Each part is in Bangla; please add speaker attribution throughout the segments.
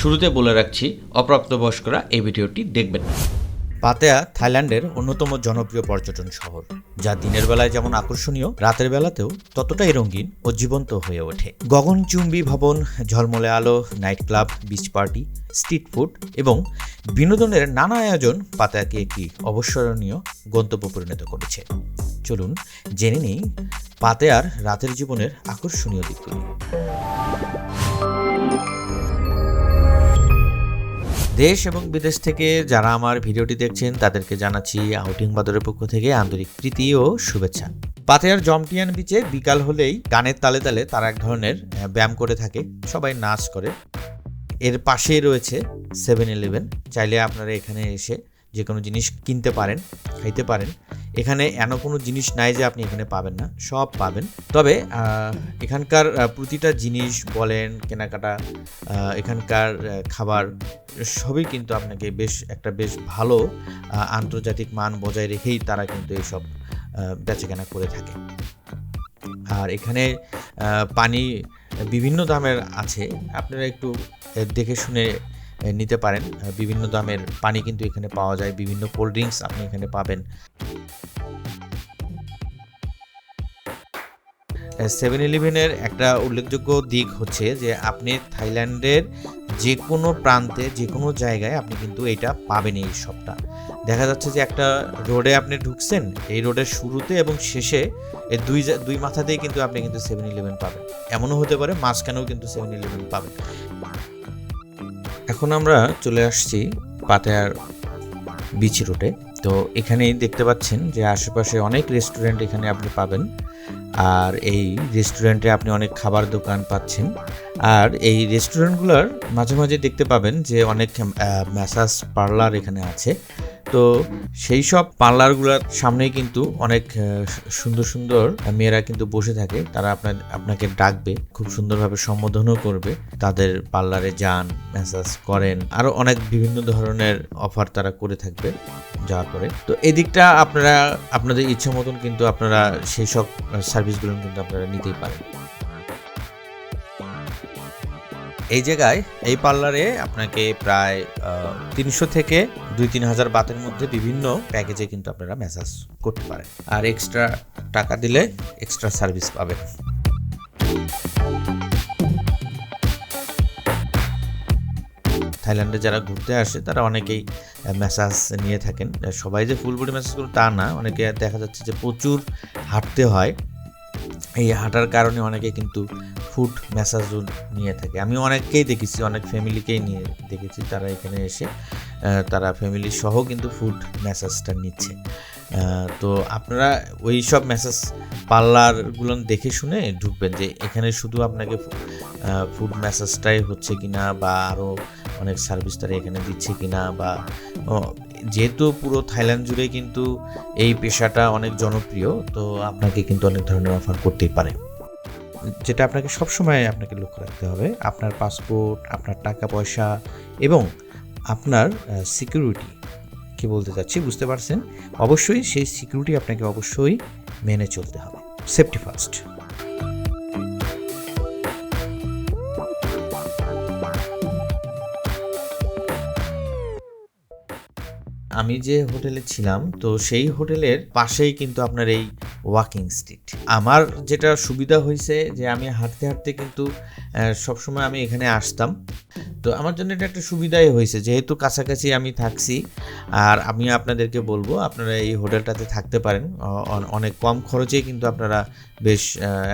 Speaker 1: শুরুতে বলে রাখছি, অপ্রাপ্তবয়স্করা এই ভিডিওটি দেখবেন
Speaker 2: পাতেয়া থাইল্যান্ডের অন্যতম জনপ্রিয় পর্যটন শহর, যা দিনের বেলায় যেমন আকর্ষণীয়, রাতের বেলাতেও ততটাই রঙিন ও জীবন্ত হয়ে ওঠে। গগনচুম্বী ভবন, ঝলমলে আলো, night club beach party street food এবং বিনোদনের নানা আয়োজন পাতেয়াকে একটি অবসরণীয় গন্তব্য পরিণত করেছে। চলুন জেনে নেই পাতেয়ার রাতের জীবনের আকর্ষণীয় দিকগুলি। দেশ এবং বিদেশ থেকে যারা আমার ভিডিওটি দেখছেন, তাদেরকে জানাচ্ছি আউটিং বাদরের পক্ষ থেকে আন্তরিক প্রীতি ও শুভেচ্ছা। পাতেয়ার জমটিয়ান বিচে বিকাল হলেই গানের তালে তালে তারা এক ধরনের ব্যায়াম করে থাকে, সবাই নাচ করে। এর পাশেই রয়েছে সেভেন ইলেভেন চাইলে আপনারা এখানে এসে যে কোনো জিনিস কিনতে পারেন, খাইতে পারেন। এখানে এমন কোনো জিনিস নাই যে আপনি এখানে পাবেন না, সব পাবেন। তবে এখানকার প্রতিটা জিনিস বলেন, কেনাকাটা এখানকার খাবার, সবই কিন্তু আপনাকে বেশ, একটা বেশ ভালো আন্তর্জাতিক মান বজায় রেখেই তারা কিন্তু এইসব বেচাকেনা করে থাকে। আর এখানে পানি বিভিন্ন দামের আছে। আপনারা একটু দেখে শুনে নিতে পারেন। বিভিন্ন দামের পানি কিন্তু এখানে পাওয়া যায়, বিভিন্ন কোল্ড ড্রিঙ্কস আপনি এখানে পাবেন। সেভেন ইলেভেনের একটা উল্লেখযোগ্য দিক হচ্ছে যে, আপনি থাইল্যান্ডের যে কোনো প্রান্তে যে কোনো জায়গায় আপনি কিন্তু এটা পাবেন এই সবটা। দেখা যাচ্ছে যে, একটা রোডে আপনি ঢুকছেন, এই রোডের শুরুতে এবং শেষে এই দুই দুই মাথাতেই কিন্তু আপনি কিন্তু সেভেন ইলেভেন পাবেন। এমনও হতে পারে, মাঝখানেও কিন্তু সেভেন ইলেভেন পাবেন। এখন আমরা চলে আসছি পাতায়ার বিচ রুটে তো এখানেই দেখতে পাচ্ছেন যে আশেপাশে অনেক রেস্টুরেন্ট এখানে আপনি পাবেন। আর এই রেস্টুরেন্টে আপনি অনেক খাবার দোকান পাচ্ছেন। আর এই রেস্টুরেন্টগুলোর মাঝে মাঝে দেখতে পাবেন যে অনেক ম্যাসাজ পার্লার এখানে আছে। তো সেই সব পার্লারগুলোর সামনেই কিন্তু অনেক সুন্দর সুন্দর মেয়েরা কিন্তু বসে থাকে। তারা আপনার, আপনাকে ডাকবে, খুব সুন্দরভাবে সম্বোধনও করবে। তাদের পার্লারে যান ম্যাসাজ করেন। আরও অনেক বিভিন্ন ধরনের অফার তারা করে থাকবে যাওয়ার পরে। তো এদিকটা আপনারা, আপনাদের ইচ্ছা মতন কিন্তু আপনারা সেই সব সার্ভিসগুলো কিন্তু আপনারা নিতেই পারেন। এই জায়গায়, এই পার্লারে আপনাকে প্রায় তিনশো থেকে দুই তিন হাজার বাতের মধ্যে বিভিন্ন প্যাকেজে কিন্তু আপনারা ম্যাসাজ করতে পারেন। আর এক্সট্রা টাকা দিলে এক্সট্রা সার্ভিস পাবেন। থাইল্যান্ডে যারা ঘুরতে আসে, তারা অনেকেই ম্যাসাজ নিয়ে থাকেন। সবাই যে ফুল বডি ম্যাসাজ করে তা না, অনেকে দেখা যাচ্ছে যে প্রচুর হাঁটতে হয়। এই হাঁটার কারণে অনেকে কিন্তু ফুড ম্যাসাজও নিয়ে থাকে। আমি অনেককেই দেখেছি, অনেক ফ্যামিলিকেই নিয়ে দেখেছি তারা এখানে এসে তারা ফ্যামিলি সহ কিন্তু ফুড ম্যাসাজটা নিচ্ছে। তো আপনারা ওই সব ম্যাসাজ পার্লারগুলো দেখে শুনে ঢুকবেন যে এখানে শুধু আপনাকে ফুড ম্যাসাজটাই হচ্ছে কি না বা আরও অনেক সার্ভিস তারা এখানে দিচ্ছে কিনা বা যেহেতু পুরো থাইল্যান্ড জুড়ে কিন্তু এই পেশাটা অনেক জনপ্রিয়, তো আপনাকে কিন্তু অনেক ধরনের অফার করতেই পারে। যেটা আপনাকে সবসময় আপনাকে লক্ষ্য রাখতে হবে, আপনার পাসপোর্ট, আপনার টাকা পয়সা এবং আপনার সিকিউরিটি কি বলতে চাচ্ছি, বুঝতে পারছেন? অবশ্যই সেই সিকিউরিটি আপনাকে অবশ্যই মেনে চলতে হবে। সেফটি ফার্স্ট আমি যে হোটেলে ছিলাম, তো সেই হোটেলের পাশেই কিন্তু আপনার এই ওয়াকিং স্ট্রিট আমার যেটা সুবিধা হয়েছে যে আমি হাঁটতে হাঁটতে কিন্তু সবসময় আমি এখানে আসতাম। তো আমার জন্য এটা একটা সুবিধাই হয়েছে। যেহেতু কাছাকাছি আমি থাকছি, আর আমি আপনাদেরকে বলব, আপনারা এই হোটেলটাতে থাকতে পারেন। অনেক কম খরচেই কিন্তু আপনারা বেশ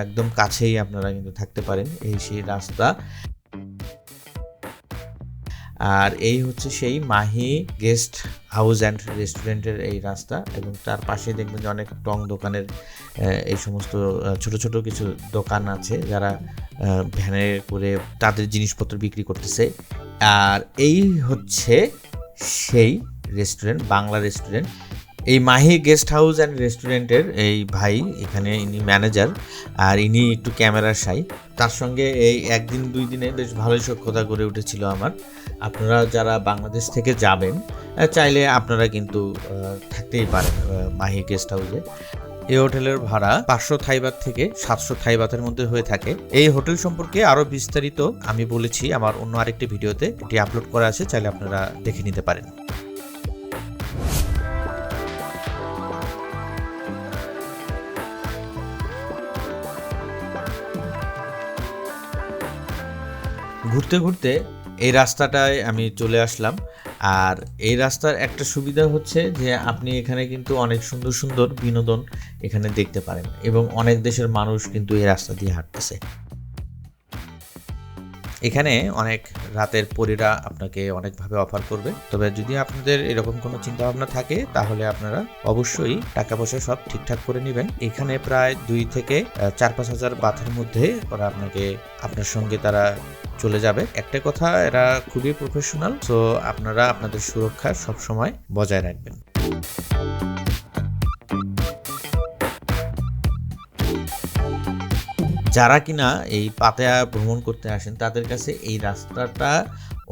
Speaker 2: একদম কাছেই আপনারা কিন্তু থাকতে পারেন এই সেই রাস্তা। আর এই হচ্ছে সেই মাহি গেস্ট হাউস অ্যান্ড রেস্টুরেন্টের এই রাস্তা এবং তার পাশে দেখবেন যে অনেক টং দোকানের এই সমস্ত ছোট ছোট কিছু দোকান আছে যারা ভ্যানে করে তাদের জিনিসপত্র বিক্রি করতেছে। আর এই হচ্ছে সেই রেস্টুরেন্ট বাংলা রেস্টুরেন্ট এই মাহি গেস্ট হাউস অ্যান্ড রেস্টুরেন্টের এই ভাই, এখানে ইনি ম্যানেজার আর ইনি একটু ক্যামেরার সাই তার সঙ্গে এই একদিন, দুই দিনে বেশ ভালোই সক্ষতা গড়ে উঠেছিল আমার। আপনারা যারা বাংলাদেশ থেকে যাবেন চাইলে আপনারা কিন্তু থাকতেই পারেন মাহি গেস্ট হাউসে এই হোটেলের ভাড়া পাঁচশো থাইবাত থেকে সাতশো থাইবাতের মধ্যে হয়ে থাকে। এই হোটেল সম্পর্কে আরও বিস্তারিত আমি বলেছি আমার অন্য আরেকটি ভিডিওতে। এটি আপলোড করা আছে, চাইলে আপনারা দেখে নিতে পারেন। ঘুরতে ঘুরতে এই রাস্তাটায় আমি চলে আসলাম। আর এই রাস্তার একটা সুবিধা হচ্ছে যে আপনি এখানে কিন্তু অনেক সুন্দর সুন্দর বিনোদন এখানে দেখতে পারেন এবং অনেক দেশের মানুষ কিন্তু এই রাস্তা দিয়ে হাঁটতেছে। এখানে অনেক রাতের পরীরা আপনাকে অনেকভাবে অফার করবে। তবে যদি আপনাদের এরকম কোনো চিন্তা ভাবনা থাকে, তাহলে আপনারা অবশ্যই টাকা পয়সা সব ঠিকঠাক করে নেবেন। এখানে প্রায় দুই থেকে চার পাঁচ হাজার বাথের মধ্যে ওরা আপনাকে, আপনার সঙ্গে তারা চলে যাবে। একটা কথা, এরা খুবই প্রফেশনাল তো আপনারা আপনাদের সুরক্ষা সবসময় বজায় রাখবেন। যারা কিনা এই পাতায়া ভ্রমণ করতে আসেন, তাদের কাছে এই রাস্তাটা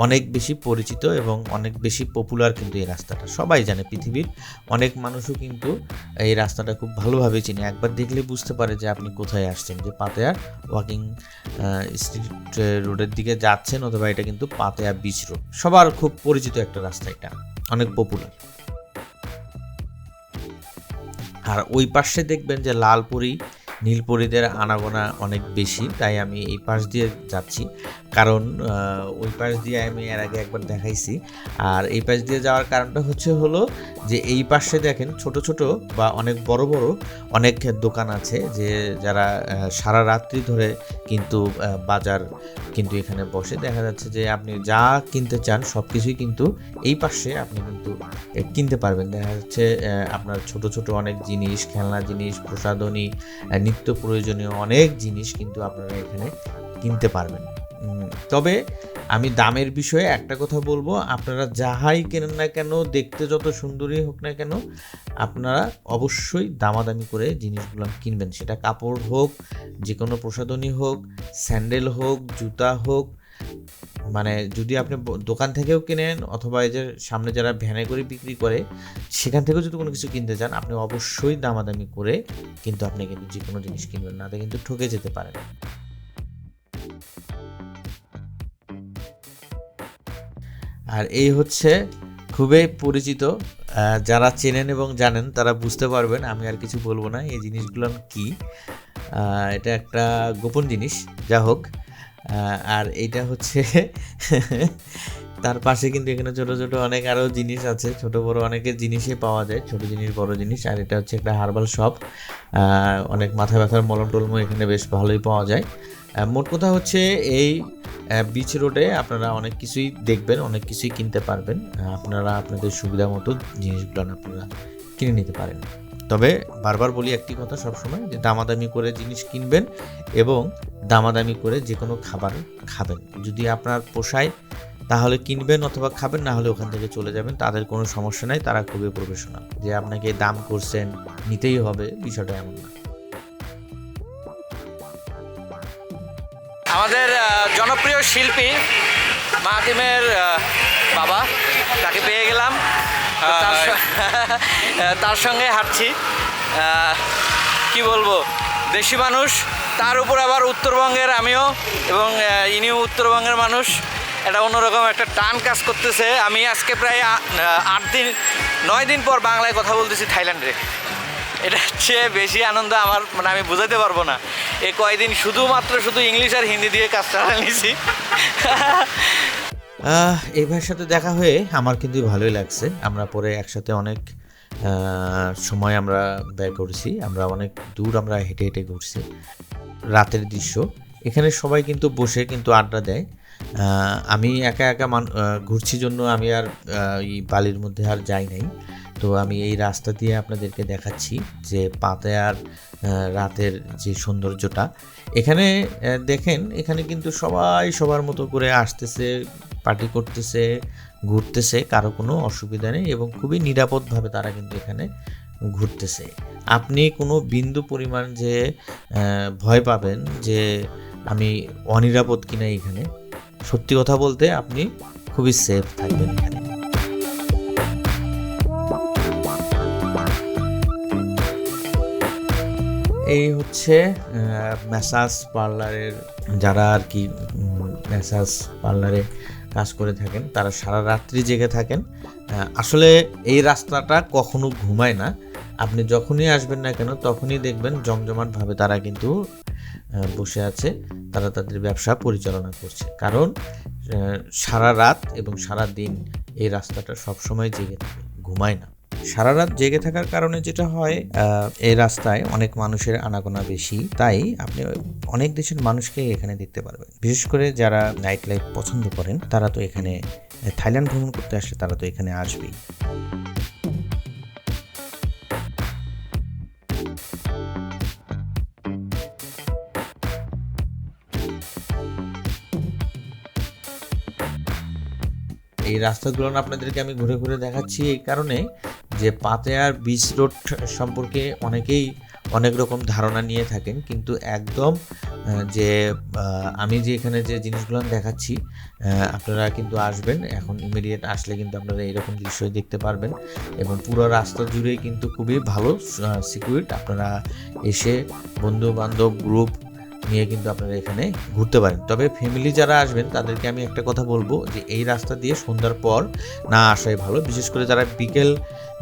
Speaker 2: অনেক বেশি পরিচিত এবং অনেক বেশি পপুলার কিন্তু এই রাস্তাটা। সবাই জানে পৃথিবীর অনেক মানুষও কিন্তু এই রাস্তাটা খুব ভালোভাবে চিনে। একবার দেখলে বুঝতে পারে যে আপনি কোথায় আসছেন, যে পাতেয়া ওয়াকিং স্ট্রিট রোডের দিকে যাচ্ছেন অথবা এটা কিন্তু পাতেয়া বিচ রোড সবার খুব পরিচিত একটা রাস্তা এটা, অনেক পপুলার আর ওই পাশে দেখবেন যে লালপুরি নীলপরিদের আনাগোনা অনেক বেশি, তাই আমি এই পাশ দিয়ে যাচ্ছি। কারণ ওই পাশ দিয়ে আমি এর আগে একবার দেখাইছি। আর এই পাশ দিয়ে যাওয়ার কারণটা হচ্ছে হলো যে এই পাশে দেখেন ছোট ছোট বা অনেক বড় বড় অনেক দোকান আছে যে যারা সারা রাত্রি ধরে কিন্তু বাজার কিন্তু এখানে বসে। দেখা যাচ্ছে যে আপনি যা কিনতে চান সব কিছুই কিন্তু এই পাশে আপনি কিন্তু কিনতে পারবেন। দেখা যাচ্ছে আপনার ছোট ছোট অনেক জিনিস, খেলনা জিনিস, প্রসাধনী নিত্য প্রয়োজনীয় অনেক জিনিস কিন্তু আপনারা এখানে কিনতে পারবেন। তবে আমি দামের বিষয়ে একটা কথা বলব, আপনারা যাহাই কেনেন না কেন, দেখতে যত সুন্দরই হোক না কেন, আপনারা অবশ্যই দামাদামি করে জিনিসগুলো কিনবেন। সেটা কাপড় হোক যে কোনো প্রসাধনী হোক, স্যান্ডেল হোক, জুতা হোক মানে যদি আপনি দোকান থেকেও কেনেন অথবা এই যে সামনে যারা ভ্যানে করে বিক্রি করে, সেখান থেকেও যদি কোনো কিছু কিনতে চান, আপনি অবশ্যই দামাদামি করে কিন্তু আপনি কিন্তু যে কোনো জিনিস কিনবেন না কিন্তু ঠকে যেতে পারেন আর এই হচ্ছে খুবই পরিচিত যারা চেনেন এবং জানেন তারা বুঝতে পারবেন আমি আর কিছু বলব না, এই জিনিসগুলো কি। এটা একটা গোপন জিনিস যা হোক আর এইটা হচ্ছে তার পাশে কিন্তু এখানে ছোট ছোট অনেক আরও জিনিস আছে। ছোট বড় অনেকের জিনিসই পাওয়া যায়, ছোট জিনিস, বড় জিনিস। আর এটা হচ্ছে একটা হার্বাল শপ অনেক মাথা ব্যথার মলম টলম এখানে বেশ ভালোই পাওয়া যায়। মোট কথা হচ্ছে এই বিচ রোডে আপনারা অনেক কিছুই দেখবেন, অনেক কিছুই কিনতে পারবেন। আপনারা আপনাদের সুবিধা মতো জিনিসগুলো আপনারা কিনে নিতে পারেন। তবে বারবার বলি একটি কথা সবসময়, যে দামাদামি করে জিনিস কিনবেন এবং দামাদামি করে যে কোনো খাবার খাবেন। যদি আপনার পোষায়, তাহলে কিনবেন অথবা খাবেন, না হলে ওখান থেকে চলে যাবেন, তাদের কোনো সমস্যা নাই, তারা খুবই প্রফেশনাল যে আপনাকে দাম করছেন, নিতেই হবে, বিষয়টা এমন না।
Speaker 3: আমাদের জনপ্রিয় শিল্পী মাহাতিমের বাবা, তাকে পেয়ে গেলাম। তার সঙ্গে হাঁটছি। কি বলব? দেশি মানুষ তার উপর আবার উত্তরবঙ্গের আমিও এবং ইনিও উত্তরবঙ্গের মানুষ। এটা অন্যরকম একটা টান কাজ করতেছে। আমি আজকে প্রায় আট দিন নয় দিন পর বাংলায় কথা বলতেছি থাইল্যান্ডে। এটা হচ্ছে বেশি আনন্দ আমার মানে আমি বোঝাতে পারব না। এই কয়দিন শুধুমাত্র শুধু ইংলিশ আর হিন্দি দিয়ে কাজ চালা নিয়েছি।
Speaker 2: এই সাথে দেখা হয়ে আমার কিন্তু ভালোই লাগছে। আমরা পরে একসাথে অনেক সময় আমরা ব্যয় করেছি। আমরা অনেক দূর আমরা হেঁটে হেঁটে ঘুরছি। রাতের দৃশ্য। এখানে সবাই কিন্তু বসে কিন্তু আড্ডা দেয়। আমি একা একা মান ঘুরছি জন্য আমি আর এই বালির মধ্যে আর যাই নাই। তো আমি এই রাস্তা দিয়ে আপনাদেরকে দেখাচ্ছি যে পাতায়ার রাতের যে সৌন্দর্যটা। এখানে দেখেন, এখানে কিন্তু সবাই সবার মতো করে আসতেছে। পার্টি করতেছে, ঘুরতেছে, কারও কোনো অসুবিধা নেই এবং খুবই নিরাপদভাবে তারা কিন্তু এখানে ঘুরতেছে। আপনি কোনো বিন্দু পরিমাণ যে ভয় পাবেন যে, আমি অনিরাপদ কিনা এখানে, সত্যি কথা বলতে আপনি খুবই সেফ থাকবেন এখানে। এই হচ্ছে ম্যাসাজ পার্লারের যারা আর কি ম্যাসাজ পার্লারে কাজ করে থাকেন, তারা সারা রাত্রি জেগে থাকেন। আসলে এই রাস্তাটা কখনো ঘুমায় না। আপনি যখনই আসবেন না কেন, তখনই দেখবেন জমজমাটভাবে তারা কিন্তু বসে আছে। তারা তাদের ব্যবসা পরিচালনা করছে। কারণ সারা রাত এবং সারা দিন এই রাস্তাটা সবসময় জেগে থাকে, ঘুমায় না। সারা রাত জেগে থাকার কারণে যেটা হয় এই রাস্তায় অনেক মানুষের আনাগোনা বেশি, তাই আপনি অনেক দেশের মানুষকে এখানে দেখতে পারবেন। বিশেষ করে যারা নাইট লাইফ পছন্দ করেন, তারা তো এখানে থাইল্যান্ড ভ্রমণ করতে আসলে তারা তো এখানে আসবেই। এই রাস্তাগুলো আপনাদেরকে আমি ঘুরে ঘুরে দেখাচ্ছি, এই কারণে যে পাতেয়ার বিচ রোড সম্পর্কে অনেকেই অনেক রকম ধারণা নিয়ে থাকেন, কিন্তু একদম যে আমি যে এখানে যে জিনিসগুলো দেখাচ্ছি আপনারা কিন্তু আসবেন, এখন ইমিডিয়েট আসলে কিন্তু আপনারা এরকম দৃশ্যই দেখতে পারবেন এবং পুরো রাস্তা জুড়েই কিন্তু খুবই ভালো সিকিউরিট আপনারা এসে বন্ধু বান্ধব গ্রুপ নিয়ে কিন্তু আপনারা এখানে ঘুরতে পারেন। তবে ফ্যামিলি যারা আসবেন, তাদেরকে আমি একটা কথা বলব যে, এই রাস্তা দিয়ে সন্ধ্যার পর না আসাই ভালো। বিশেষ করে যারা বিকেল,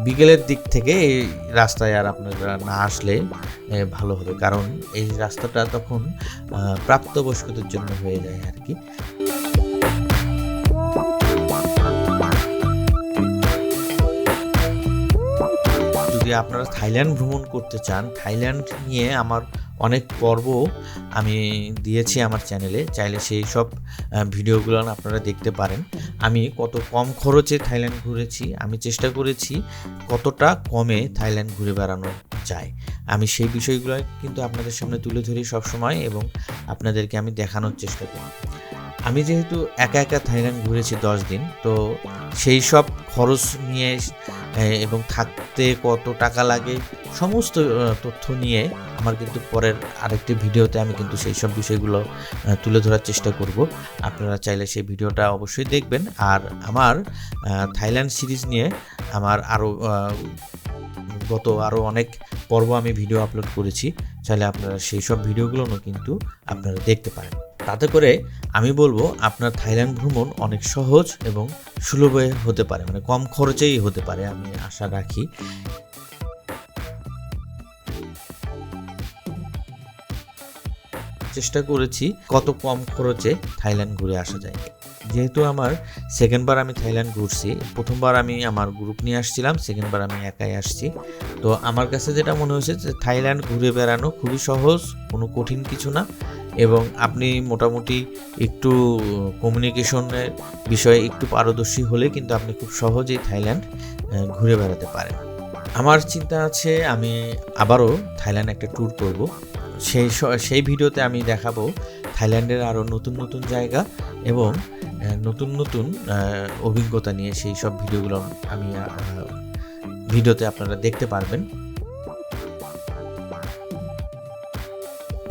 Speaker 2: বিকেলের দিক থেকে এই রাস্তায় আর আপনারা না আসলে ভালো হবে। কারণ এই রাস্তাটা তখন প্রাপ্তবয়স্কদের জন্য হয়ে যায় আর কি। যদি আপনারা থাইল্যান্ড ভ্রমণ করতে চান, থাইল্যান্ড নিয়ে আমার অনেক পর্ব আমি দিয়েছি আমার চ্যানেলে, চাইলে সেই সব ভিডিওগুলো আপনারা দেখতে পারেন। আমি কত কম খরচে থাইল্যান্ড ঘুরেছি, আমি চেষ্টা করেছি কতটা কমে থাইল্যান্ড ঘুরে বেড়ানো যায়। আমি সেই বিষয়গুলো কিন্তু আপনাদের সামনে তুলে ধরি সবসময় এবং আপনাদেরকে আমি দেখানোর চেষ্টা করি। আমি যেহেতু একা একা থাইল্যান্ড ঘুরেছি দশ দিন, তো সেই সব খরচ নিয়ে এবং থাকতে কত টাকা লাগে, সমস্ত তথ্য নিয়ে আমার কিন্তু পরের আরেকটি ভিডিওতে আমি কিন্তু সেই সব বিষয়গুলো তুলে ধরার চেষ্টা করব। আপনারা চাইলে সেই ভিডিওটা অবশ্যই দেখবেন। আর আমার থাইল্যান্ড সিরিজ নিয়ে আমার আরও গত আরও অনেক পর্ব আমি ভিডিও আপলোড করেছি। চাইলে আপনারা সেই সব ভিডিওগুলোও কিন্তু আপনারা দেখতে পারেন। তাতে করে আমি বলব আপনার থাইল্যান্ড ভ্রমণ অনেক সহজ এবং সুলভে হতে পারে মানে কম খরচেই হতে পারে আমি আশা রাখি। চেষ্টা করেছি কত কম খরচে থাইল্যান্ড ঘুরে আসা যায়। যেহেতু আমার সেকেন্ডবার আমি থাইল্যান্ড ঘুরছি, প্রথমবার আমি আমার গ্রুপ নিয়ে আসছিলাম সেকেন্ডবার আমি একাই আসছি। তো আমার কাছে যেটা মনে হয়েছে যে থাইল্যান্ড ঘুরে বেড়ানো খুবই সহজ, কোনো কঠিন কিছু না এবং আপনি মোটামুটি একটু কমিউনিকেশনের বিষয়ে একটু পারদর্শী হলে কিন্তু আপনি খুব সহজেই থাইল্যান্ড ঘুরে বেড়াতে পারেন। আমার চিন্তা আছে আমি আবারও থাইল্যান্ড একটা ট্যুর করব। সেই সেই ভিডিওতে আমি দেখাবো থাইল্যান্ডের আরও নতুন নতুন জায়গা এবং নতুন নতুন অভিজ্ঞতা নিয়ে সেই সব ভিডিওগুলো আমি ভিডিওতে আপনারা দেখতে পারবেন।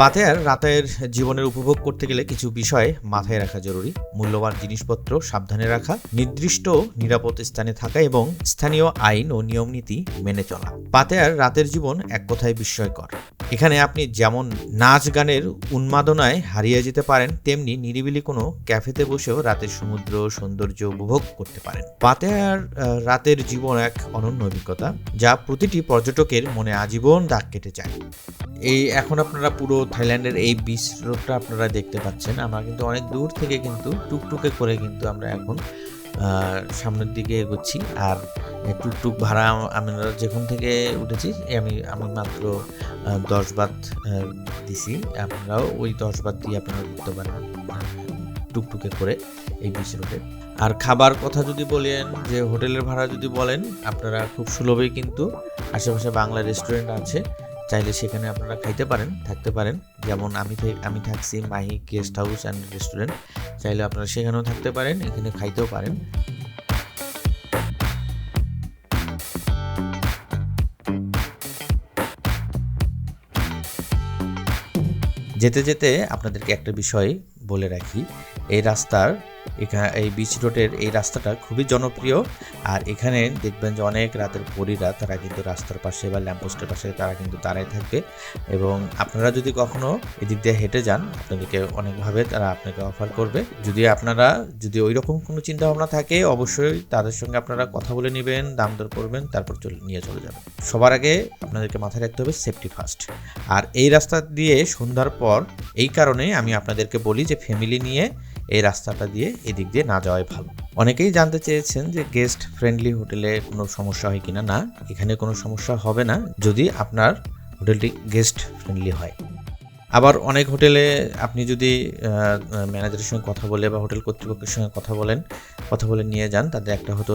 Speaker 2: পাতেয়ার রাতের জীবনের উপভোগ করতে গেলে কিছু বিষয় মাথায় রাখা জরুরি। মূল্যবান জিনিসপত্র সাবধানে রাখা, নির্দিষ্ট নিরাপদ স্থানে থাকা এবং স্থানীয় আইন ও নিয়মনীতি মেনে চলা। পাতেয়ার রাতের জীবন এক কথায় বিস্ময়কর। এখানে আপনি যেমন নাচ গানের উন্মাদনায় হারিয়ে যেতে পারেন, তেমনি নিরিবিলি কোনো ক্যাফেতে বসেও রাতের সমুদ্র সৌন্দর্য উপভোগ করতে পারেন। পাতেয়ার রাতের জীবন এক অনন্য অভিজ্ঞতা, যা প্রতিটি পর্যটকের মনে আজীবন দাগ কেটে যায়। এই এখন আপনারা পুরো থাইল্যান্ডের এই বিচ রোডটা আপনারা দেখতে পাচ্ছেন। আমরা কিন্তু অনেক দূর থেকে কিন্তু টুকটুকে করে কিন্তু আমরা এখন সামনের দিকে এগোচ্ছি। আর টুকটুক ভাড়া আম- আমরা যেখান থেকে উঠেছি, আমি আমি মাত্র দশ বাত দিছি। আপনারাও ওই দশ বাত দিয়ে আপনারা ঘুরতে পারেন টুকটুকে করে এই বিচ রোডে আর খাবার কথা যদি বলেন, যে হোটেলের ভাড়া যদি বলেন, আপনারা খুব সুলভেই কিন্তু আশেপাশে বাংলা রেস্টুরেন্ট আছে। চাইলে সেখানে আপনারা খাইতে পারেন, থাকতে পারেন। যেমন আমি আমি থাকছি Mahi guest house and restaurant চাইলে আপনারা সেখানেও থাকতে পারেন, এখানে খাইতেও পারেন। যেতে যেতে আপনাদেরকে একটা বিষয় বলে রাখি। এই রাস্তার এখানে এই বিচ রোডের এই রাস্তাটা খুবই জনপ্রিয়। আর এখানে দেখবেন যে অনেক রাতের পরীরা তারা কিন্তু রাস্তার পাশে বা ল্যাম্পপোস্টের পাশে তারা কিন্তু দাঁড়ায় থাকবে। এবং আপনারা যদি কখনো এদিক দিয়ে হেঁটে যান, আপনাদেরকে অনেকভাবে তারা আপনাকে অফার করবে। যদি আপনারা, যদি ওই রকম কোনো চিন্তা ভাবনা থাকে, অবশ্যই তাদের সঙ্গে আপনারা কথা বলে নেবেন, দাম দর করবেন, তারপর চলে, নিয়ে চলে যাবেন। সবার আগে আপনাদেরকে মাথায় রাখতে হবে সেফটি ফার্স্ট আর এই রাস্তা দিয়ে সন্ধ্যার পর এই কারণে আমি আপনাদেরকে বলি যে ফ্যামিলি নিয়ে এই রাস্তাটা দিয়ে এদিক দিয়ে না যাওয়াই ভালো। অনেকেই জানতে চেয়েছেন যে গেস্ট ফ্রেন্ডলি হোটেলে কোনো সমস্যা হয় কিনা। না, এখানে কোনো সমস্যা হবে না যদি আপনার হোটেলটি গেস্ট ফ্রেন্ডলি হয়। আবার অনেক হোটেলে আপনি যদি ম্যানেজারের সঙ্গে কথা বলে বা হোটেল কর্তৃপক্ষের সঙ্গে কথা বলেন, কথা বলে নিয়ে যান তাদের একটা হয়তো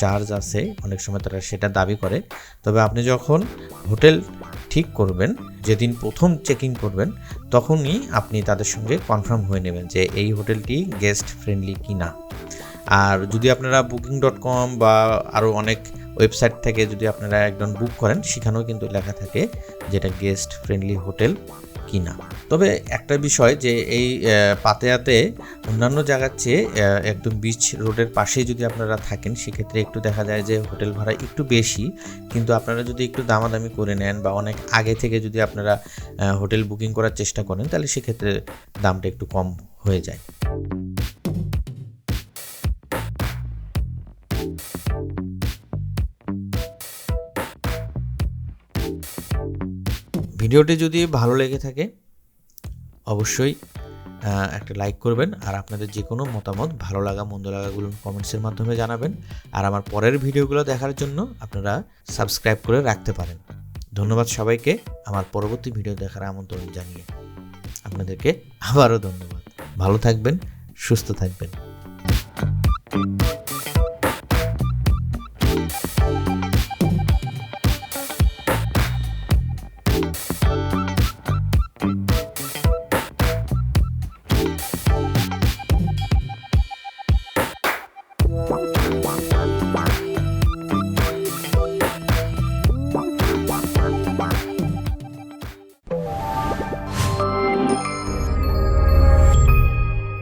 Speaker 2: চার্জ আছে। অনেক সময় তারা সেটা দাবি করে। তবে আপনি যখন হোটেল ঠিক করবেন, যেদিন প্রথম চেকিং করবেন, তখনই আপনি তাদের সঙ্গে কনফার্ম হয়ে নেবেন যে এই হোটেলটি গেস্ট ফ্রেন্ডলি কি না আর যদি আপনারা বুকিং ডট কম বা আরও অনেক ওয়েবসাইট থেকে যদি আপনারা একজন বুক করেন, সেখানেও কিন্তু লেখা থাকে যেটা গেস্ট ফ্রেন্ডলি হোটেল কি না তবে একটা বিষয় যে এই পাতেয়াতে অন্যান্য জায়গার চেয়ে একদম বিচ রোডের পাশেই যদি আপনারা থাকেন, সেক্ষেত্রে একটু দেখা যায় যে হোটেল ভাড়া একটু বেশি। কিন্তু আপনারা যদি একটু দামাদামি করে নেন বা অনেক আগে থেকে যদি আপনারা হোটেল বুকিং করার চেষ্টা করেন, তাহলে সেক্ষেত্রে দামটা একটু কম হয়ে যায়। ভিডিওটি যদি ভালো লেগে থাকে, অবশ্যই একটা লাইক করবেন আর আপনাদের যে কোনো মতামত, ভালো লাগা, মন্দ লাগাগুলো কমেন্টসের মাধ্যমে জানাবেন। আর আমার পরের ভিডিওগুলো দেখার জন্য আপনারা সাবস্ক্রাইব করে রাখতে পারেন। ধন্যবাদ সবাইকে আমার পরবর্তী ভিডিও দেখার আমন্ত্রণ জানিয়ে। আপনাদেরকে আবারও ধন্যবাদ। ভালো থাকবেন, সুস্থ থাকবেন।